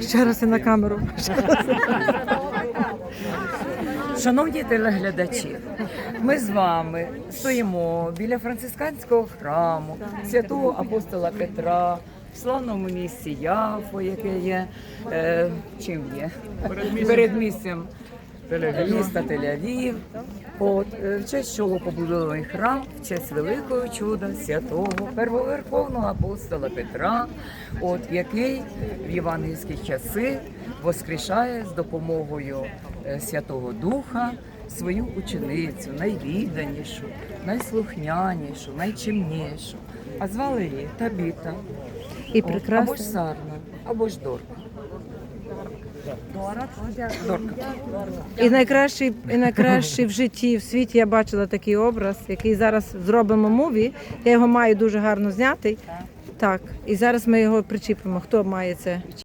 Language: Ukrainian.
Ще раз і на камеру. Шановні телеглядачі, ми з вами стоїмо біля францисканського храму святого апостола Петра в славному місці Яфо, яке є е, чим є? Передмістям. Міста Тель-Авів. От е, в честь чого побудований храм, в честь великого чуда святого первоверховного апостола Петра, от який в євангельські часи воскрешає з допомогою е, Святого Духа свою ученицю, найвідданішу, найслухнянішу, найчимнішу. А звали її Табіта. І От, Або ж. Сарна, або ж. Дорка. І найкращий, і найкращий в житті, в світі я бачила такий образ, який зараз зробимо муві. Я його маю дуже гарно знятий. Так, і зараз ми його причіпимо. Хто має це?